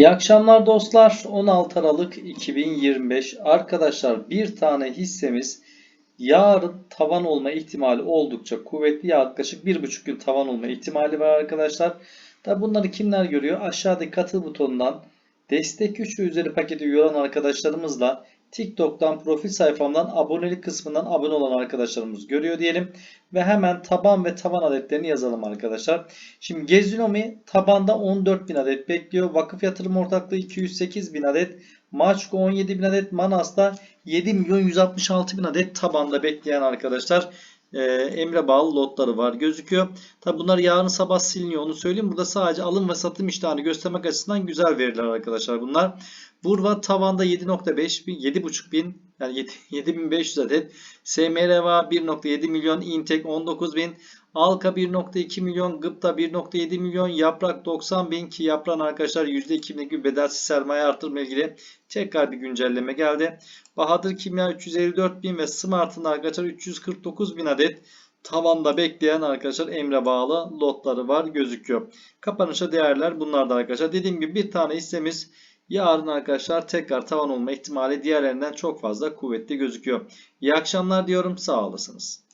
İyi akşamlar dostlar. 16 Aralık 2025. Arkadaşlar bir tane hissemiz yarın tavan olma ihtimali oldukça kuvvetli. Yaklaşık 1,5 gün tavan olma ihtimali var arkadaşlar. Tabi bunları kimler görüyor? Aşağıdaki katıl butonundan destek 3 ve üzeri paketi üye olan arkadaşlarımızla TikTok'tan profil sayfamdan abonelik kısmından abone olan arkadaşlarımız görüyor diyelim. Ve hemen taban ve tavan adetlerini yazalım arkadaşlar. Şimdi Gezinomi tabanda 14.000 adet bekliyor. Vakıf Yatırım Ortaklığı 208.000 adet. Maçko 17.000 adet. Manas'ta 7 milyon 166 bin adet tabanda bekleyen arkadaşlar. Ee, Emre bağlı lotları var gözüküyor. Tabi bunlar yarın sabah siliniyor onu söyleyeyim. Burada sadece alım ve satım iştahını göstermek açısından güzel veriler arkadaşlar bunlar. Burva tavanda 7.5 bin, 7.5 bin yani 7, 7500 adet. SMRVA 1.7 milyon, Intek 19 bin, Alka 1.2 milyon, Gıpta 1.7 milyon, Yaprak 90 bin ki yaprağın arkadaşlar %2000'lik bir bedelsiz sermaye artırma ilgili tekrar bir güncelleme geldi. Bahadır Kimya 354 bin ve Smart'ın arkadaşlar 349 bin adet tavanda bekleyen arkadaşlar Emre bağlı lotları var gözüküyor. Kapanışa değerler bunlar da arkadaşlar. Dediğim gibi bir tane hissemiz Yarın arkadaşlar tekrar tavan olma ihtimali diğerlerinden çok fazla kuvvetli gözüküyor. İyi akşamlar diyorum. Sağ olasınız.